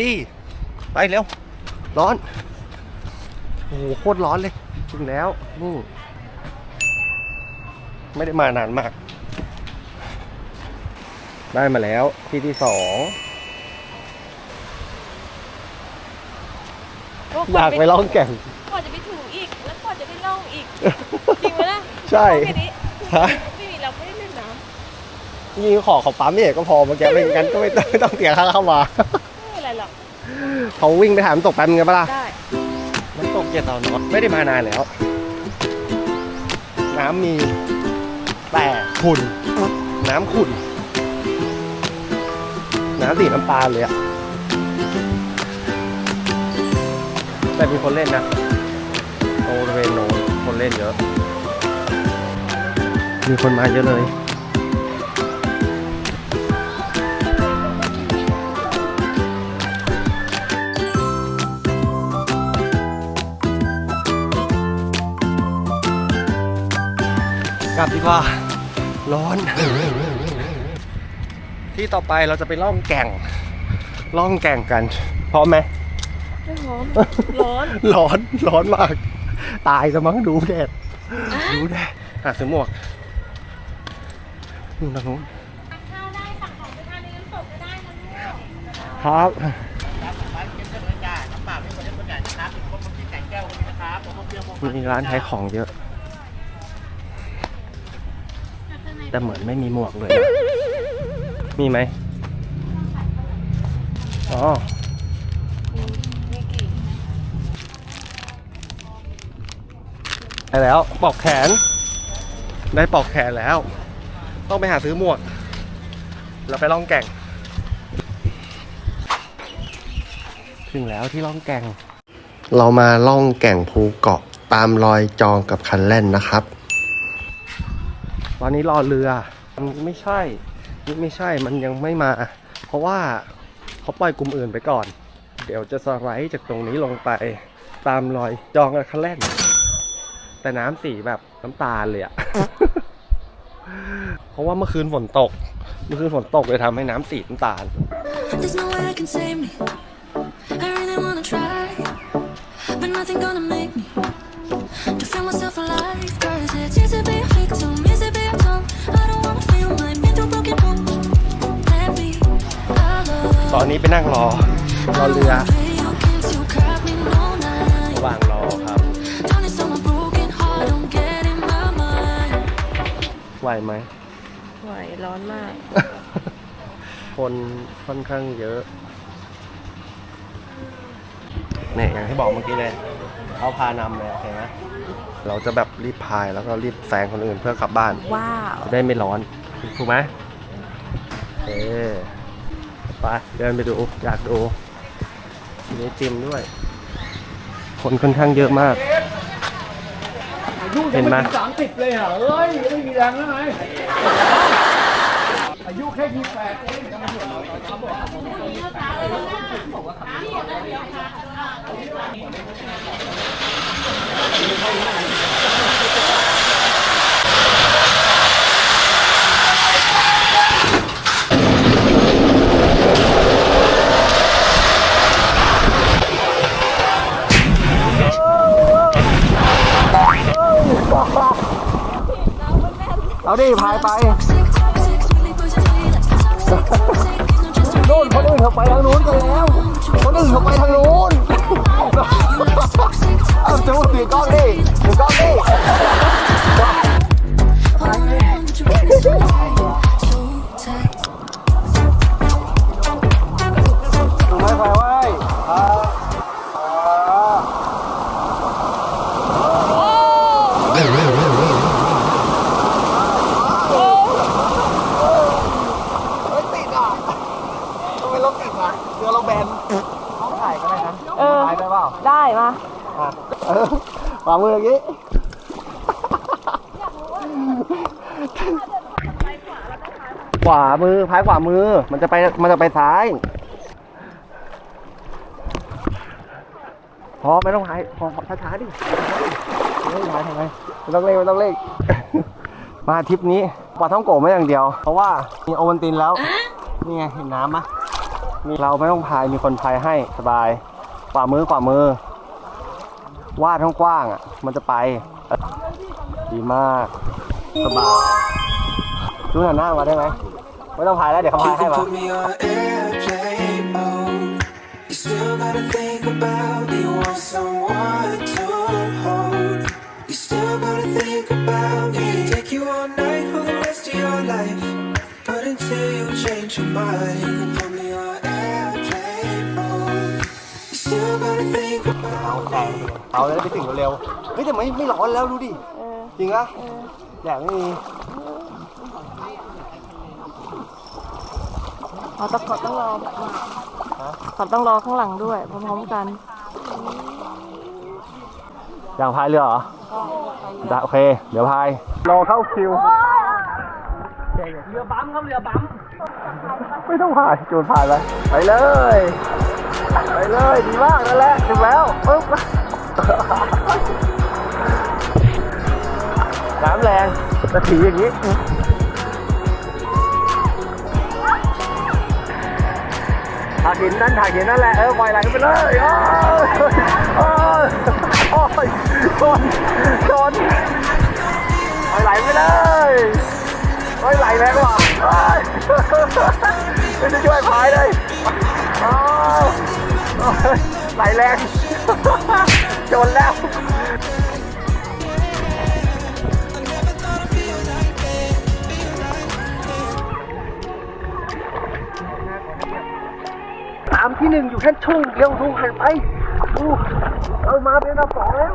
ดิ ไปเร็ว ร้อน โอ้โหโคตรร้อนเลย ถึงแล้วนี่ไม่ได้มานานมาก ได้มาแล้วที่ที่สองอยากไปล่องแก่งกว่าจะไปถึงอีก แล้วกว่าจะได้ล่องอีก จริงไหมล่ะใช่แค่นี้ฮะไม่มีเราไม่ได้เล่นน้ยิงขอเขาปั๊มนี่ก็พอเมื่อกี้ไม่งั้นก็ไม่ต้องไม่ต้องเสียค่าเข้ามาำไม่ เป็นไรหรอกเขาวิ่งไปถามำตกแป๊บนึงกันปะล่ะได้น้ำตกเกียรติตอนนไม่ได้มานานแล้ว น้ำมี แต่ขุ่นน้ำขุ่นน้ำสีน้ำตาลเลยอะแต่มีคนเล่นนะโอเวนโนนคนเล่นเยอะ มีคนมาเยอะเลย กลับดีกว่า ร้อน ที่ต่อไปเราจะไปล่องแก่ง ล่องแก่งกัน พร้อมไหมไม่ร้อนร้อน ร้อน ร้อนมาก ตายจะมั้งดูแดด ดูแดดหาซื้อหมวกนู่นทางนู้นครับมีร้านขายของเยอะ แต่เหมือนไม่มีหมวกเลยนะมีไหมอ๋อได้แล้วปลอกแขน ได้ปลอกแขนแล้ว ต้องไปหาซื้อหมวกแล้วไปล่องแก่ง ถึงแล้วที่ล่องแก่ง เรามาล่องแก่งภูเกาะตามรอยจองกับคันแล่นนะครับ ตอนนี้รอเรือมันไม่ใช่นี่ไม่ใช่มันยังไม่มา เพราะว่าเขาปล่อยกลุ่มอื่นไปก่อน เดี๋ยวจะสไลด์จากตรงนี้ลงไปตามรอยจองกับคันแล่นแต่น้ำสีแบบน้ำตาลเลยอะเพราะว่าเมื่อคืนฝนตก เมื่อคืนฝนตกเลยทำให้น้ำสีน้ำตาล but nothing gonna make me to feel myself alive. ตอน love. นี้ไปนั่งรอ รอเรือ Play your games, you got me no night. ระหว่างรอครับ Turn this on my broken heart, don't get in my mind. ไหวไหม ไหวร้อนมาก คนค่อนข้างเยอะเนี่ยอย่างที่บอกเมื่อกี้เลยเขาพานำเลยโอเคไหมเราจะแบบรีบพายแล้วก็รีบแซงคนอื่นเพื่อกลับบ้าน ว้าว จะได้ไม่ร้อน ถูกไหมเออ ไปเดินไปดูอยากดูมีไอติมด้วย คนค่อนข้างเยอะมาก อายุยังไม่ถึงสามสิบเลยเหรอเอ้ยไม่มีแรงแล้วไงอายุแค่ยี่แปดเองเอา ดิพายไป Toxic, toxic, really pushing me like toxic, toxic. Ain't no chance to นู่นคนอื่นเขาไปทางนู้นกันแล้วคนอื่นเขาไปทางนู้น toxic, เอาจูถือกล้องดิถือกล้องดิ ฝ่ามืออย่างนี้ขวามือพายขวามือ มันจะไปมันจะไปซ้ายพอไม่ต้องพายพอช้าๆดิไม่พายทำไมไม่ต้องเร่งไม่ต้องเร่งมาทริปนี้ปลาท่องโกไม่อย่างเดียว เพราะว่ามีโอวันตินแล้วนี่ไงเห็นน้ำปะมีเราไม่ต้องพายมีคนพายให้สบายขวามือขวามือ วาดท้องกว้างๆอะ มันจะไป ดีมาก สบายดูหันหน้ามาได้ไหมไม่ต้องพายแล้วเดี๋ยวเขาพายให้ You มา put me on airplane mode. เอาแซงเอาแล้วไปถึงเร็วๆเฮ้ยแต่ไม่ไม่ร้อนแล้วดูดิ เออจริงอะแดดไม่มี อ๋อต้องขอต้องรอแบบมาขอต้องรอข้างหลังด้วยพร้อมๆกัน อยากพายเรือเหรอได้โอเค เดี๋ยวพายรอเข้าคิว เรือบั๊มครับเรือบั๊มไม่ต้องพายจูนพายไป ไปเลย ไปเลย ดีมากนั่นแหละ ถึงแล้วปึ๊บ จะถีอย่างนี้ถากหินนั่นถากหินนั่นแหละ เออปล่อยไหลไปเลยโอ้ยโอ้ยโอ้ยชนชนปล่อยไหลไปเลยปล่อยไหลแรงว่ะไม่ได้ช่วยพายเลยอ้าวโอ้ยไหลแรงชนแล้ว นึ่งอยู่แค่ช่วงเดียวดูหันไปดูเรามาเป็นอันดับสองแล้ว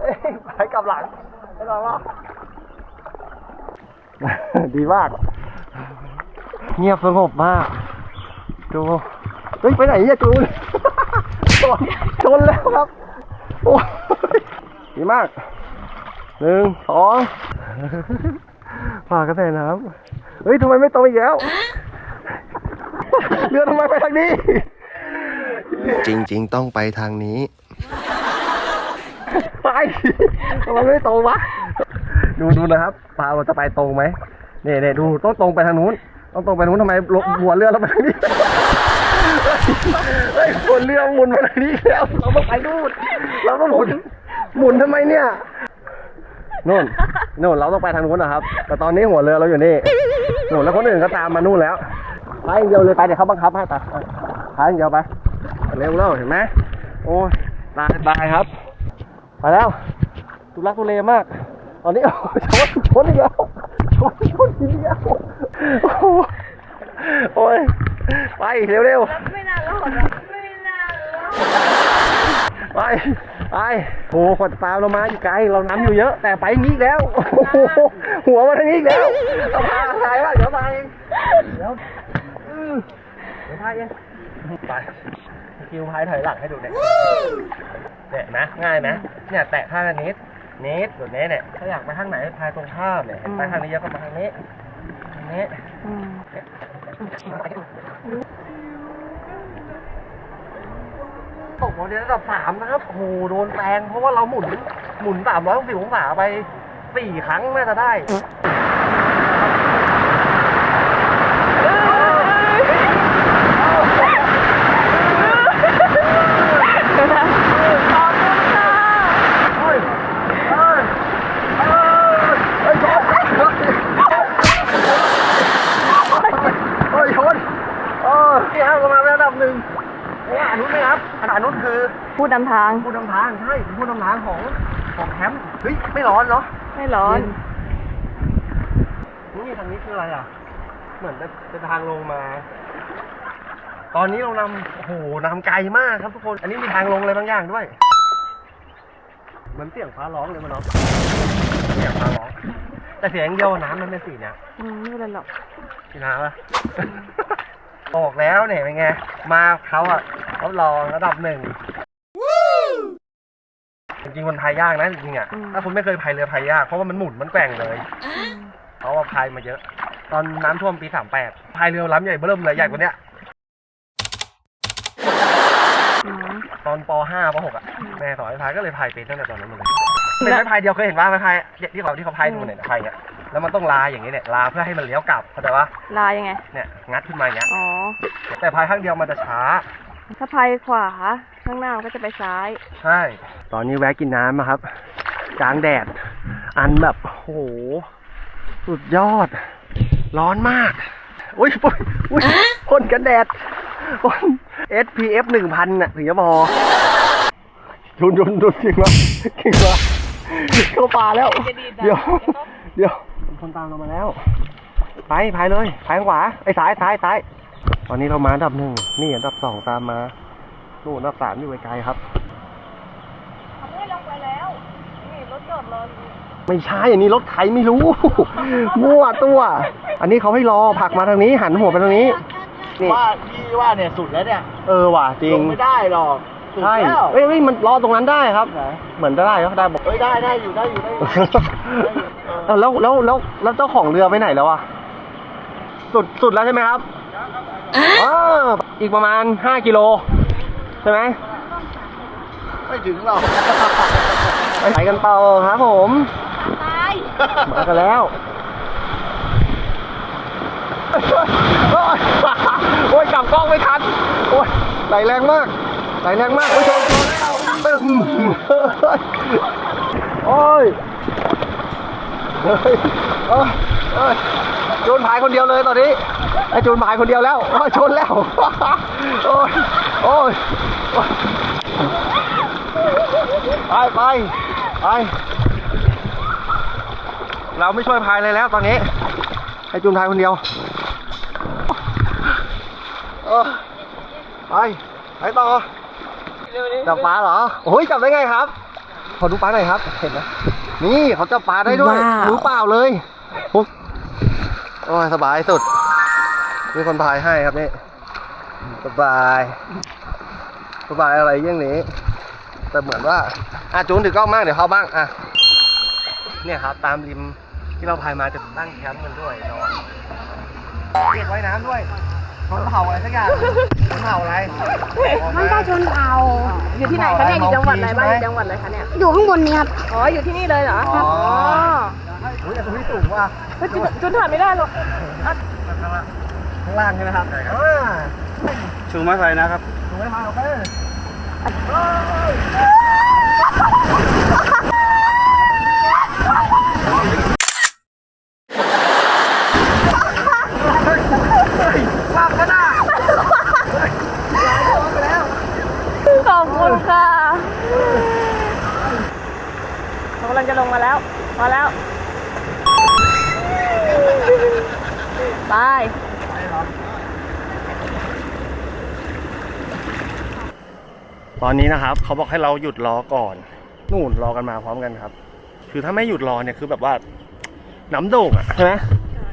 เอ้ยไปกลับหลังไม่รอหรอกดีมาก เงียบสงบมากดูเฮ้ยไปไหนเนี่ยจูนชนชนแล้วครับ โอ้ยดีมากหนึ่งสอง ฝากกระแสน้ำเฮ้ยทำไมไม่ตรงอีกแล้วเรือทำไมไปทางนี้ จริง ๆ ต้องไปทางนี้ ไปทำไมไม่ตรงวะ ดูดูนะครับปลาเราจะไปตรงไหมเนี่ยเนี่ยดูต้องตรงไปทางนู้น ต้องตรงไปทางนู้นทำไมลบหัวเรือเราไปทางนี้เฮ้ยหัวเรือหมุนไปทางนี้แล้ว เราต้องไปนู่นเราต้องหมุนหมุนทำไมเนี่ย นู่นนู่นเราต้องไปทางนู้นนะครับ แต่ตอนนี้หัวเรือเราอยู่นี่นู่นแล้วคนอื่นก็ตามมานู่นแล้วไปอย่างเดียวเลยไปเดี๋ยวเขาบังคับให้ไปไปไปอย่างเดียวไปเร็วแล้วเห็นไหมโอ้ยตายตายครับไปแล้วทุลักทุเลมาก ตอนนี้โอ้ยชนชนอีกแล้วชนชนอีกแล้วโอ้โหโอ้ยไปเร็วเร็วๆไม่น่ารอดอะไม่น่ารอดไป ไปโอ้คนตามเรามาอยู่ไกล เราน้ำอยู่เยอะ แต่ไปอย่างนี้อีกแล้วโอ้โหหัวมาทางนี้อีกแล้วเอาพาถ่ายว่าเดี๋ยวมาเองเดี๋ยวอืมเดี๋ยวพายเอง ไปคิวพายถอยหลังให้ดูเนี่ยเนี่ยนะง่ายไหมเนี่ยแตะข้างละนิดนิดแบบนี้เนี่ยถ้าอยากไปข้างไหนพายตรงข้ามเนี่ยเห็นไปข้างนี้เยอะก็มาทางนี้ทางนี้ อืม ตกมาในระดับสามนะครับ โอ้โห โดนแรงเพราะว่าเราหมุน หมุนสามร้อยหกสิบองศาไปสี่ครั้งน่าจะได้ เฮ้ยเฮ้ยเฮ้ยเฮ้ยชนเฮ้ยชนเออนี่ครับเรามาเป็นอันดับหนึ่งโอ้อานุนไหมครับอานุนคือ พูด นำทาง ผู้นำทางใช่เป็นผู้นำทางของของแคมป์เฮ้ยไม่ร้อนเนาะไม่ร้อน นี่ทางนี้คืออะไรอะ เหมือนเป็นเป็นทางลงมา ตอนนี้เรานำโอ้โหนำไกลมากครับทุกคน อันนี้มีทางลงอะไรบางอย่างด้วย เหมือนเสียงฟ้าร้องเลยมันเนาะเสียงฟ้าร้อง แต่เสียงเดียวน้ำมันเป็นสีเนี่ยอืมไม่เป็นไรหรอกสีน้ำอะบอกแล้วเนี่ยเป็นไง มาเขาอะรับรองระดับหนึ่ง จริงๆมันพายยากนะจริงๆอะถ้าคุณไม่เคยพายเรือพายยาก เพราะว่ามันหมุนมันแกว่งเลยเขาว่าพายมาเยอะ ตอนน้ำท่วมปีสามแปดพายเรือลำใหญ่เบิ่มเลยใหญ่กว่าเนี้ย อืม ตอนปห้าปหกอะแม่สอนให้พายก็เลยพายเป็นตั้งแต่ตอนนั้นมาเลยเป็นไม้พายเดียวเคยเห็นว่าไม้พายที่เขาที่เขาพายดูเนี่ยนะพายอย่างเงี้ย แล้วมันต้องลาอย่างนี้เนี่ยลาเพื่อให้มันเลี้ยวกลับเข้าใจปะลายังไง เนี่ยงัดขึ้นมาอย่างเงี้ย อ๋อ แต่พายข้างเดียวมันจะช้า ถ้าพายขวา ข้างหน้ามันก็จะไปซ้าย ใช่ ตอนนี้แวะกินน้ำนะครับ กลางแดด อันแบบโอ้โห สุดยอด ร้อนมาก อุ้ยอุ้ยอุ้ยพ่นกันแดดพ่น SPF หนึ่งพันน่ะถึงจะพอชุนชุนชุนจริงวะจริงวะเข้าป่าแล้ว เดี๋ยว เดี๋ยวมีคนตามเรามาแล้ว ไปพายเลยพายขวาไอ้ซ้ายซ้ายซ้าย ตอนนี้เรามาอันดับหนึ่งนี่อันดับสองตามมา นู่นอันดับสามอยู่ไกลๆครับไม่ลงไปแล้ว นี่รถจอดรออยู่ไม่ใช่อันนี้รถใครไม่รู้ มั่วตัว อันนี้เขาให้รอผลักมาทางนี้ หันหัวไปทางนี้ นี่ ว่าพี่ว่าเนี่ยสุดแล้วเนี่ยเออว่ะจริลง งไม่ได้หรอกสุดใช่แล้วเอ้ยเอ้ยมันรอตรงนั้นได้ครับไหนเหมือนจะได้ก็ได้บอก เอ้ยได้ได้อยู่ได้อยู่ได้อยู่เออแล้วแล้วแล้วแล้วเจ้าของเรือไปไหนแล้วอะสุดสุดแล้วใช่ไหมครับอ๋ออีกประมาณห้ากิโล ใช่ไหมไม่ถึงหรอกไปกันต่อครับผมตายมากันแล้วโอ้ยโอ้ยกลับกล้องไม่ทัน โอ้ยไหลแรงมากไหลแรงมากโอ้ยชนชนตึ้มโอ้ยเฮ้ยเอ้ยเอ้ยจูนพายคนเดียวเลยตอนนี้ ไอ้จูนพายคนเดียวแล้วโอ้ยชนแล้วโอ้ยโอ้ยโอ้ยไปไปไปเราไม่ช่วยพายเลยแล้วตอนนี้ให้จูนพายคนเดียวเออไปไปต่อจับปลาเหรอโอ้ยจับได้ไงครับ ขอดูปลาหน่อยครับ เห็นไหมนี่เขาจับปลาได้ด้วยว้าวรู้เปล่าเลยปุ๊บโอ้ยสบายสุด มีคนพายให้ครับนี่สบายสบายอะไรเยี่ยงนี้ แต่เหมือนว่าอะจูนถือกล้องมากเดี๋ยวเขาบ้างอะเนี่ยครับ ตามริมที่เราพายมาจะตั้งแคมป์กันด้วยนอนเก็บไว้น้ำด้วยชนเผาอะไรสักอย่างชนเผาอะไรมันก็ชนเผาอยู่ที่ไหนคะเนี่ยอยู่จังหวัดอะไรบ้างอยู่จังหวัดอะไรคะเนี่ยอยู่ข้างบนนี้ครับอ๋ออยู่ที่นี่เลยเหรออ๋ออ๋อโอ้ยแต่ตรงนี้สูงว่ะเฮ้ยจุนจุนถ่ายไม่ได้หรอกอะ ข้างล่างใช่ไหมครับใช่ครับชูไม้ไฟนะครับถูกไหมครับโอเคว่างก็ได้ ขอบคุณค่ะเรากำลังจะลงมาแล้ว มาแล้ว ไป ตอนนี้นะครับ เขาบอกให้เราหยุดรอก่อน นู่นรอกันมาพร้อมกันครับ คือถ้าไม่หยุดรอเนี่ยคือแบบว่าน้ำโด่งอะใช่ไหม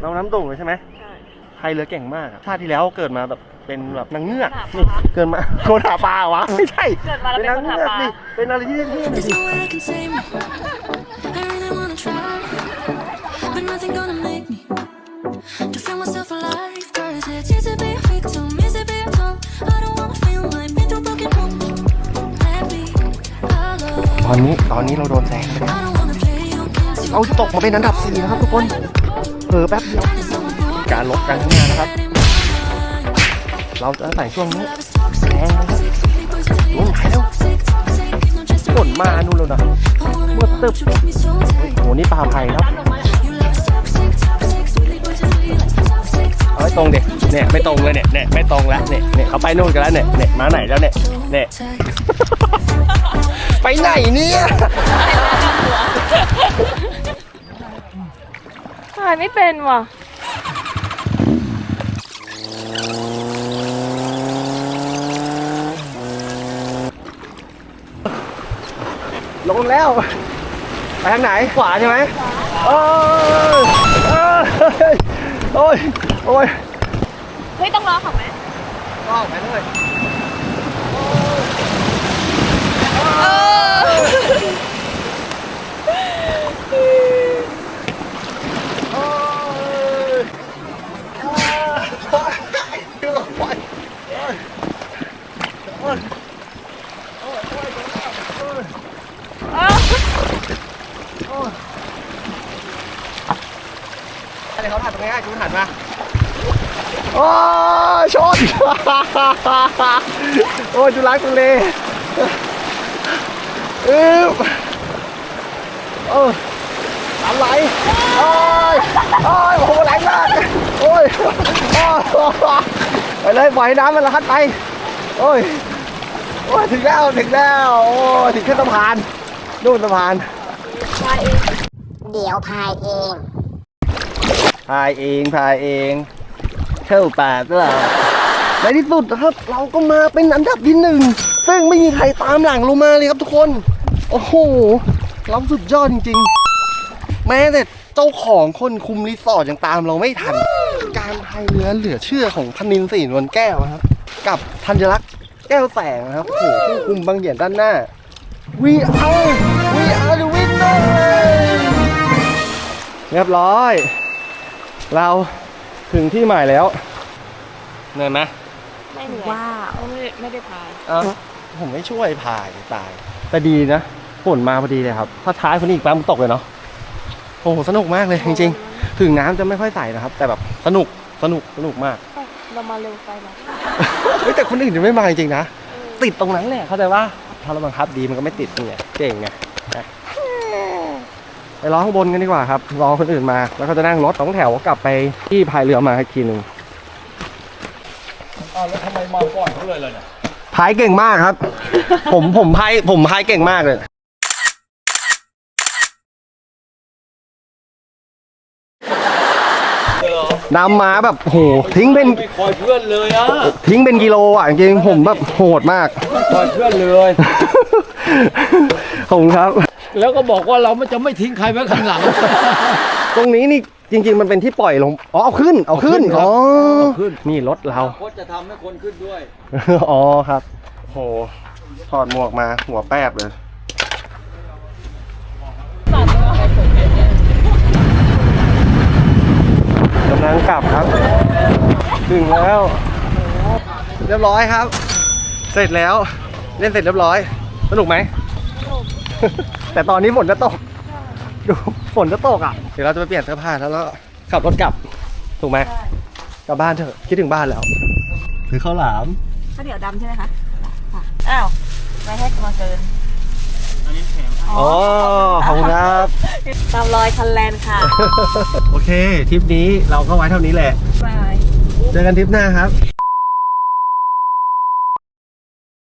เราน้ำโด่งเลยใช่ไหมใช่ไทยเรือเก่งมากอะชาติที่แล้วเกิดมาแบบเป็นแบบนางเงือกนี่เกิดมาคนหาปลาเหรอวะไม่ใช่เกิดมาแล้วเป็นคนหาปลานี่เป็นอะไรที่เท่ๆห อนนี้ตอนนี้เราโดนแซงไปแล้วเราตกมาเป็นอันดับสี่นะครับทุกคนเผลอแป๊บเดียวการลบกันข้างานนะครับ เราจะใส่ช่วงนี้แซงลุ้นขายแล้วฝนมานู่นแล้วนะเมื่อตึบโอ้โหนี่ปลาไผ่ครับเอาไม่ตรงเด็กเนี่ยไม่ตรงเลยเนี่ยเนี่ยไม่ตรงแล้วเนี่ยเนี่ยเขาไปนู่นกันแล้วเนี่ยเนี่ยมาไหนแล้วเนี่ยเนี่ย ไปไหนเนี่ยถ่ายไม่เป็นว่ะ ลงแล้ว ไปทางไหน ขวาใช่ไหมโอ้ยเอ้ยโอ้ยโอ้ยเฮ้ย ต้องรอเขาไหมก็ไปเลย โอ้ยโอ้ยหันมาโอ้ยชน โอ้ยจุลักทุเล อึ๊บโอ้ยน้ำไหลโอ้ยโอ้ยโอ้โหแรงมากโอ้ยโอ้ยไปเลยปล่อยให้น้ำมันละคัดไป โอ้ยโอ้ยถึงแล้วถึงแล้วโอ้ยถึงขึ้นสะพานนู่นสะพานเดี๋ยวพายเองพายเองพายเองเข้าป่าตลอดในที่สุดนะครับเราก็มาเป็นอันดับที่หนึ่ง ซึ่งไม่มีใครตามหลังเรามาเลยครับทุกคน โอ้โหเราสุดยอดจริง ๆ แม้แต่เจ้าของคนคุมรีสอร์ทยังตามเราไม่ทัน การพายเรือเหลือเชื่อของพนินศรีนวลแก้วนะครับ กับธัญลักษณ์แก้วแสงนะครับโอ้โหผู้คุมบางเหยียนด้านหน้า We are We are the winner เรียบร้อย เราถึงที่หมายแล้วเหนื่อยไหมไม่เหนื่อยว้าวไม่ได้ไม่ได้พาย เอ้า ผมไม่ช่วยพายตาย แต่ดีนะฝนมาพอดีเลยครับ ถ้าท้ายคนนี้อีกแป๊บมันตกเลยเนาะโอ้โหสนุกมากเลยจริงๆ ถึงน้ำจะไม่ค่อยใสนะครับ แต่แบบสนุกสนุกสนุกมากเอ้าเรามาเร็วไปนะเฮ้ยแต่คนอื่นจะไม่มาจริงๆนะ ติดตรงนั้นแหละเข้าใจว่าถ้าเราบังคับดีมันก็ไม่ติดไงเก่งไงนะไปรอข้างบนกันดีกว่าครับรอคนอื่นมา แล้วก็จะนั่งรถสองแถวกลับไปที่พายเรือมาอีกทีหนึ่ง อ้าวแล้วทำไมมาก่อนเขาเลยล่ะเนี่ย พายเก่งมากครับ ผมผมพายผมพายเก่งมากเลยนำมาแบบโหทิ้งเป็นไม่คอยเพื่อนเลยอะทิ้งเป็นกิโลอะจริงๆผมแบบโหดมาก คอยเพื่อนเลย ขอบคุณครับ แล้วก็บอกว่าเราไม่จะไม่ทิ้งใครไว้ข้างหลัง ตรงนี้นี่จริง ๆ มันเป็นที่ปล่อยลง อ๋อเอาขึ้น เอาขึ้นเอาขึ้นครับอ๋อเอาขึ้น นี่รถเรา โคตจะทำให้คนขึ้นด้วย อ๋อครับโหถอดหมวกมาหัวแป๊บเลย กำลังกลับครับ ถึงแล้ว เรียบร้อยครับ เสร็จแล้ว เล่นเสร็จเรียบร้อย สนุกไหม แต่ตอนนี้ฝนจะตก ดูฝนจะตกอะ เดี๋ยวเราจะไปเปลี่ยนเสื้อผ้าแล้วก็ขับรถกลับ ถูกไหมกลับบ้านเถอะ คิดถึงบ้านแล้วถือข้าวหลาม ข้าวเหนียวดำใช่ไหมคะค่ะอ้าวไม่ให้มาเกินอ๋อขอบคุณครับ ตามรอยคันแลนค่ะโอเคทริปนี้เราก็ไว้เท่านี้แหละบาย เจอกันทริปหน้าครับ